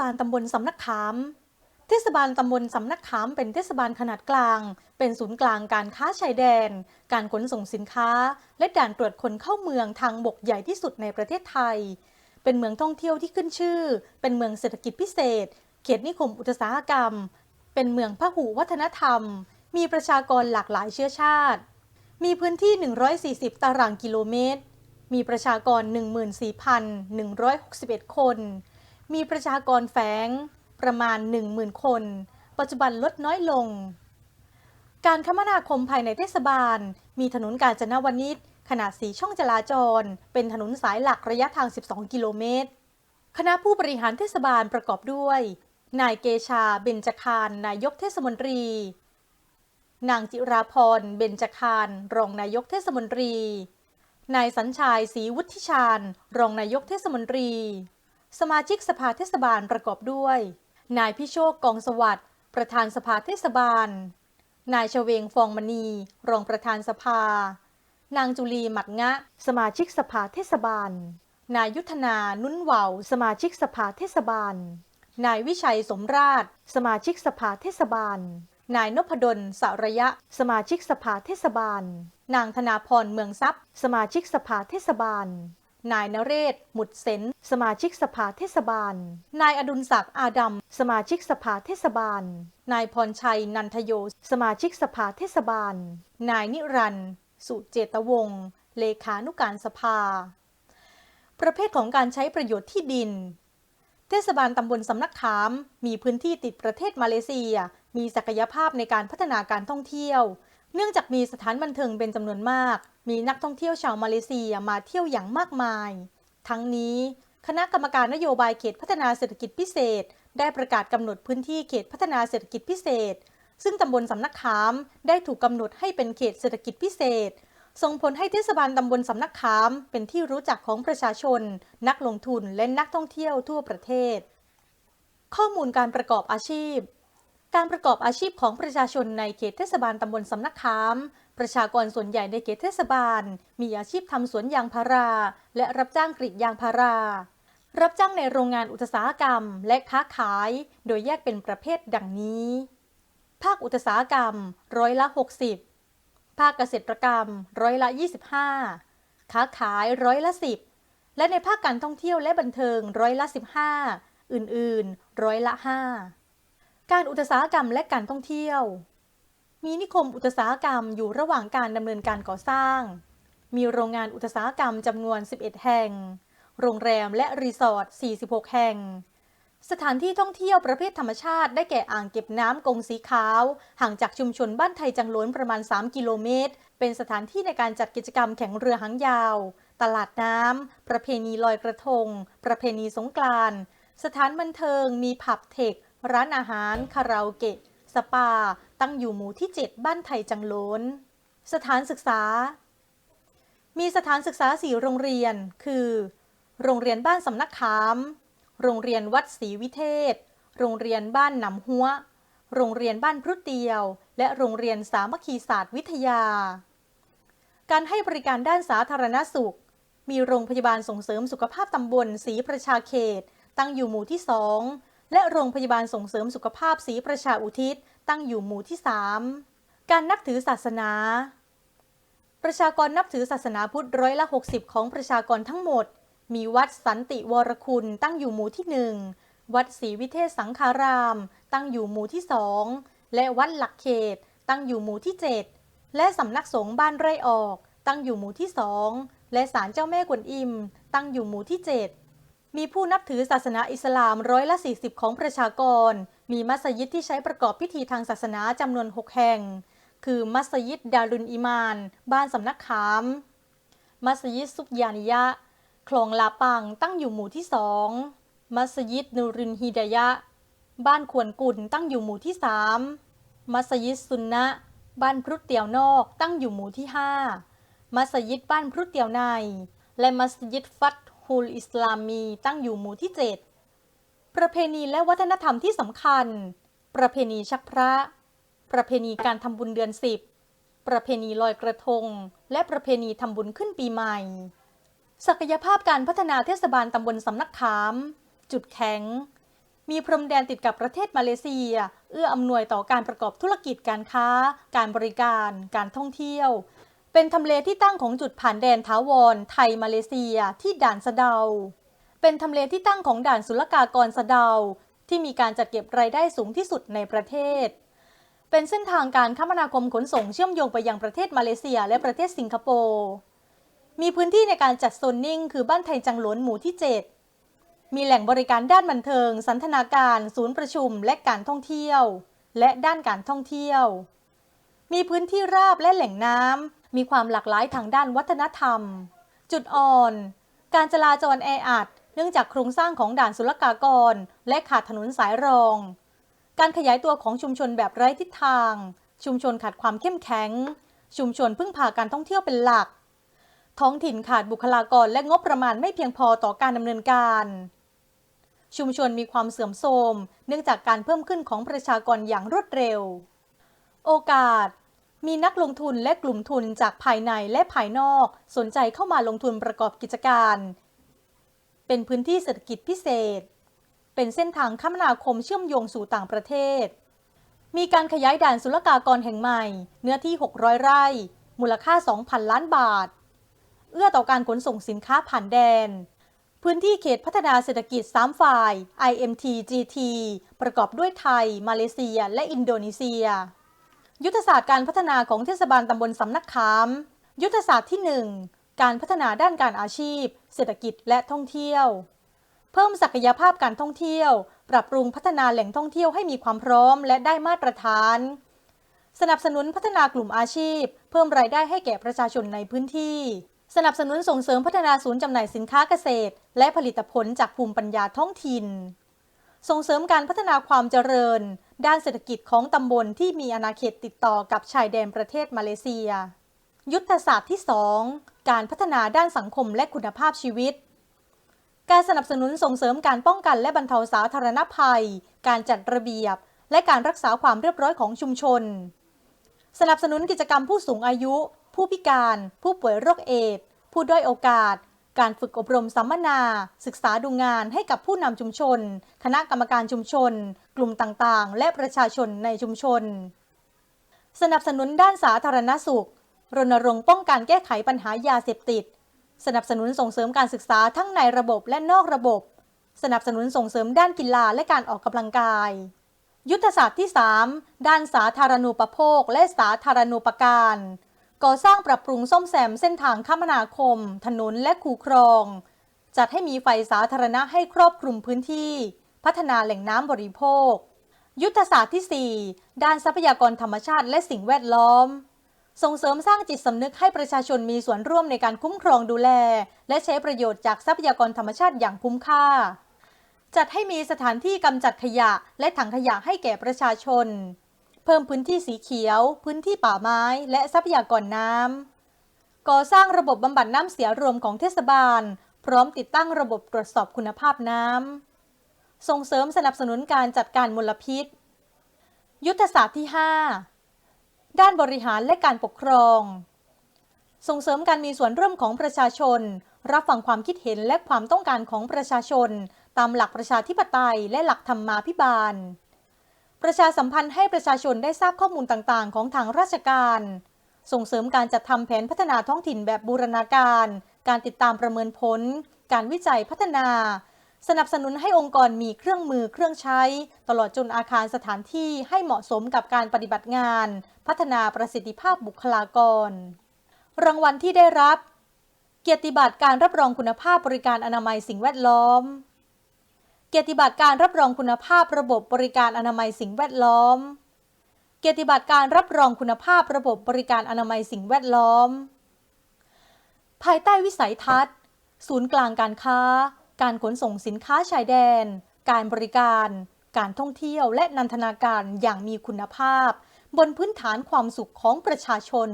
บาลตำบลสำนักขาม เทศบาลตำบลสำนักขามเป็นเทศบาลขนาดกลาง เป็นศูนย์กลางการค้าชายแดน การขนส่งสินค้า และด่านตรวจคนเข้าเมืองทางบกใหญ่ที่สุดในประเทศไทย เป็นเมืองท่องเที่ยวที่ขึ้นชื่อ เป็นเมืองเศรษฐกิจพิเศษ เขตนิคมอุตสาหกรรม เป็นเมืองพหุวัฒนธรรม มีประชากรหลากหลายเชื้อชาติ มีพื้นที่ 140 ตารางกิโลเมตร มีประชากร 14,161 คน มีประชากรแฝงประมาณ 10,000 คน ปัจจุบันลดน้อยลง การคมนาคมภายในเทศบาล มีถนนกาญจนวนิชขนาดสีช่องจราจร เป็นถนนสายหลักระยะทาง 12 กิโลเมตร คณะผู้บริหารเทศบาลประกอบด้วย นายเกชา เบญจคาร นายกเทศมนตรี นางจิราพร เบญจคาร รองนายกเทศมนตรี นายสัญชัยศรีวุฒิชาญ รองนายกเทศมนตรี สมาชิกสภาเทศบาลประกอบด้วย นายพิโชคกองสวัสดิ์ประธานสภาเทศบาล นายชเวงฟองมณี รองประธานสภา นางจุลีหมัดงะ สมาชิกสภาเทศบาล นายยุทธนา นุ่นเหวาสมาชิกสภาเทศบาล นายวิชัยสมราช สมาชิกสภาเทศบาล นายนพดลสระยะ สมาชิกสภาเทศบาล นางธนาพรเมืองทรัพย์ สมาชิกสภาเทศบาล นายนเรศ หมุดเสนสมาชิกสภาเทศบาล นายอดุลศักดิ์อาดัม สมาชิกสภาเทศบาล นายพรชัย นันทโย สมาชิกสภาเทศบาล นายนิรันต์สุเจตวงศ์ เลขานุการสภา ประเภทของการใช้ประโยชน์ที่ดิน เทศบาลตำบลสำนักขาม มีพื้นที่ติดประเทศมาเลเซีย มีศักยภาพในการพัฒนาการท่องเที่ยว เนื่องจากมีสถานบันเทิงเป็นจำนวนมาก มีนักท่องเที่ยวชาวมาเลเซียมาเที่ยวอย่างมากมาย ทั้งนี้คณะกรรมการนโยบายเขตพัฒนาเศรษฐกิจพิเศษ ได้ประกาศกำหนดพื้นที่เขตพัฒนาเศรษฐกิจพิเศษ ซึ่งตำบลสำนักขามได้ถูกกำหนดให้เป็นเขตเศรษฐกิจพิเศษ ส่งผลให้เทศบาลตำบลสำนักขาม เป็นที่รู้จักของประชาชน นักลงทุนและนักท่องเที่ยวทั่วประเทศ ข้อมูลการประกอบอาชีพ การประกอบอาชีพของประชาชนในเขตเทศบาลตำบลสำนักขาม ประชากรส่วนใหญ่ในเขตเทศบาล มีอาชีพทำสวนยางพารา และรับจ้างกรีดยางพารา รับจ้างในโรงงานอุตสาหกรรม และค้าขาย โดยแยกเป็นประเภทดังนี้ ภาคอุตสาหกรรม ร้อยละ 60 ภาคเกษตรกรรม ร้อยละ 25 ค้าขายร้อยละ 10 และในภาคการท่องเที่ยวและบันเทิงร้อยละ 15 อื่นๆ ร้อยละ 5 การอุตสาหกรรมและการท่องเที่ยว มีนิคมอุตสาหกรรมอยู่ระหว่างการดำเนินการก่อสร้าง มีโรงงานอุตสาหกรรมจำนวน 11 แห่ง โรงแรมและรีสอร์ท 46 แห่ง สถานที่ท่องเที่ยวประเภทธรรมชาติได้แก่อ่างเก็บน้ำกงสีขาว ห่างจากชุมชนบ้านไทยจังหลวนประมาณ 3 กิโลเมตร เป็นสถานที่ในการจัดกิจกรรมแข่งเรือหางยาว ตลาดน้ำ ประเพณีลอยกระทง ประเพณีสงกรานต์สถานบันเทิง มีผับเทค ร้านอาหาร คาราโอเกะ สปา ตั้งอยู่หมู่ที่ 7 บ้านไทยจังโลน สถานศึกษา มีสถานศึกษาสี่โรงเรียน คือ โรงเรียนบ้านสำนักขาม โรงเรียนวัดศรีวิเทศ โรงเรียนบ้านหนำหัว โรงเรียนบ้านพรุเตียว และโรงเรียนสามัคคีศาสตร์วิทยา การให้บริการด้านสาธารณสุข มีโรงพยาบาลส่งเสริมสุขภาพตำบลศรีประชาเขต ตั้งอยู่หมู่ที่2 และโรงพยาบาลส่งเสริมสุขภาพศรีประชาอุทิศ ตั้งอยู่หมู่ที่ 3 การนับถือศาสนา ประชากรนับถือศาสนาพุทธร้อยละ 60 ของประชากรทั้งหมด มีวัดสันติวรคุณตั้งอยู่หมู่ที่ 1 วัดศรีวิเทศสังฆาราม ตั้งอยู่หมู่ที่ 2 และวัดหลักเขต ตั้งอยู่หมู่ที่ 7 และสำนักสงฆ์บ้านไร่ออก ตั้งอยู่หมู่ที่ 2 และศาลเจ้าแม่กวนอิม ตั้งอยู่หมู่ที่ 7 มีผู้นับถือศาสนาอิสลามร้อยละ 40 ของประชากร มีมัสยิดที่ใช้ประกอบพิธีทางศาสนาจำนวน 6 แห่ง คือมัสยิดดารุนอิมาน บ้านสำนักขาม มัสยิดซุกยานิยะ คลองลาปังตั้งอยู่หมู่ที่สองมัสยิดนูรินฮิดายะ บ้านขวนกุ่นตั้งอยู่หมู่ที่สามมัสยิดซุนนะ บ้านพรุเตียวนอกตั้งอยู่หมู่ที่ห้ามัสยิดบ้านพรุเตียวใน และมัสยิดฟัต ฮุลอิสลามีตั้งอยู่หมู่ที่เจ็ดประเพณีและวัฒนธรรมที่สำคัญ ประเพณีชักพระ ประเพณีการทำบุญเดือนสิบประเพณีลอยกระทง และประเพณีทำบุญขึ้นปีใหม่ ศักยภาพการพัฒนาเทศบาลตำบลสำนักขาม จุดแข็ง มีพรมแดนติดกับประเทศมาเลเซีย เอื้ออำนวยต่อการประกอบธุรกิจการค้า การบริการ การท่องเที่ยว เป็นทำเลที่ตั้งของจุดผ่านแดนท้าวร ไทยมาเลเซียที่ด่านสะเดา เป็นทำเลที่ตั้งของด่านศุลกากรสะเดา ที่มีการจัดเก็บรายได้สูงที่สุดในประเทศ เป็นเส้นทางการคมนาคมขนส่งเชื่อมโยงไปยังประเทศมาเลเซียและประเทศสิงคโปร์ มีพื้นที่ในการจัดโซนนิ่ง คือบ้านไทยจังหลวนหมู่ที่ 7 มีแหล่งบริการด้านบันเทิง สันทนาการ ศูนย์ประชุม และการท่องเที่ยว และด้านการท่องเที่ยว มีพื้นที่ราบและแหล่งน้ำ มีความหลากหลายทางด้านวัฒนธรรม จุดอ่อน การจราจรแออัดเนื่องจากโครงสร้างของด่านศุลกากร และขาดถนนสายรอง การขยายตัวของชุมชนแบบไร้ทิศทาง ชุมชนขาดความเข้มแข็ง ชุมชนพึ่งพาการท่องเที่ยวเป็นหลัก ท้องถิ่นขาดบุคลากรและงบประมาณไม่เพียงพอต่อการดำเนินการ ชุมชนมีความเสื่อมโทรม เนื่องจากการเพิ่มขึ้นของประชากรอย่างรวดเร็ว โอกาส มีนักลงทุนและกลุ่มทุนจากภายในและภายนอก สนใจเข้ามาลงทุนประกอบกิจการ เป็นพื้นที่เศรษฐกิจพิเศษ เป็นเส้นทางคมนาคมเชื่อมโยงสู่ต่างประเทศ มีการขยายด่านศุลกากรแห่งใหม่ เนื้อที่ 600 ไร่ มูลค่า 2,000 ล้านบาท เอื้อต่อการขนส่งสินค้าผ่านแดน พื้นที่เขตพัฒนาเศรษฐกิจ 3 ฝ่าย IMT GT ประกอบด้วยไทย มาเลเซีย และอินโดนีเซีย ยุทธศาสตร์การพัฒนาของเทศบาลตำบลสำนักขาม ยุทธศาสตร์ที่ 1 การพัฒนาด้านการอาชีพ เศรษฐกิจและท่องเที่ยว เพิ่มศักยภาพการท่องเที่ยว ปรับปรุงพัฒนาแหล่งท่องเที่ยวให้มีความพร้อมและได้มาตรฐาน สนับสนุนพัฒนากลุ่มอาชีพ เพิ่มรายได้ให้แก่ประชาชนในพื้นที่ สนับสนุนส่งเสริมพัฒนาศูนย์จำหน่ายสินค้าเกษตร และผลิตผลจากภูมิปัญญาท้องถิ่น ส่งเสริมการพัฒนาความเจริญ ด้านเศรษฐกิจของตำบลที่มีอาณาเขตติดต่อกับชายแดนประเทศมาเลเซีย ยุทธศาสตร์ที่ 2 การพัฒนาด้านสังคมและคุณภาพชีวิต การสนับสนุนส่งเสริมการป้องกันและบรรเทาสาธารณภัย การจัดระเบียบ และการรักษาความเรียบร้อยของชุมชน สนับสนุนกิจกรรมผู้สูงอายุ ผู้พิการ ผู้ป่วยโรคเอดส์ผู้ด้อยโอกาส การฝึกอบรมสัมมนา ศึกษาดูงานให้กับผู้นำชุมชน คณะกรรมการชุมชน กลุ่มต่างๆ และประชาชนในชุมชน สนับสนุนด้านสาธารณสุข รณรงค์ป้องกันแก้ไขปัญหายาเสพติด สนับสนุนส่งเสริมการศึกษาทั้งในระบบและนอกระบบ สนับสนุนส่งเสริมด้านกีฬาและการออกกำลังกาย ยุทธศาสตร์ที่ 3 ด้านสาธารณูปโภคและสาธารณูปการ ก่อสร้างปรับปรุงซ่อมแซมเส้นทางคมนาคม ถนนและคูครอง จัดให้มีไฟสาธารณะให้ครอบคลุมพื้นที่ พัฒนาแหล่งน้ำบริโภค ยุทธศาสตร์ที่ 4 ด้านทรัพยากรธรรมชาติและสิ่งแวดล้อม ส่งเสริมสร้างจิตสำนึกให้ประชาชนมีส่วนร่วมในการคุ้มครองดูแล และใช้ประโยชน์จากทรัพยากรธรรมชาติอย่างคุ้มค่า จัดให้มีสถานที่กำจัดขยะและถังขยะให้แก่ประชาชน เพิ่มพื้นที่สีเขียว พื้นที่ป่าไม้ และทรัพยากรน้ำ ก่อสร้างระบบบำบัดน้ำเสียรวมของเทศบาล พร้อมติดตั้งระบบตรวจสอบคุณภาพน้ำ ส่งเสริมสนับสนุนการจัดการมลพิษ ยุทธศาสตร์ที่ 5 ด้านบริหารและการปกครอง ส่งเสริมการมีส่วนร่วมของประชาชน รับฟังความคิดเห็นและความต้องการของประชาชน ตามหลักประชาธิปไตยและหลักธรรมาภิบาล ประชาสัมพันธ์ให้ประชาชนได้ทราบข้อมูลต่างๆ ของทางราชการ ส่งเสริมการจัดทำแผนพัฒนาท้องถิ่นแบบบูรณาการ การติดตามประเมินผล การวิจัยพัฒนา สนับสนุนให้องค์กรมีเครื่องมือเครื่องใช้ ตลอดจนอาคารสถานที่ให้เหมาะสมกับการปฏิบัติงาน พัฒนาประสิทธิภาพบุคลากร รางวัลที่ได้รับ เกียรติบัตรการรับรองคุณภาพบริการอนามัยสิ่งแวดล้อม เกียรติบัตรการรับรองคุณภาพระบบบริการอนามัยสิ่งแวดล้อม เกียรติบัตรการรับรองคุณภาพระบบบริการอนามัยสิ่งแวดล้อม ภายใต้วิสัยทัศน์ ศูนย์กลางการค้า การขนส่งสินค้าชายแดน การบริการ การท่องเที่ยวและนันทนาการอย่างมีคุณภาพ บนพื้นฐานความสุขของประชาชน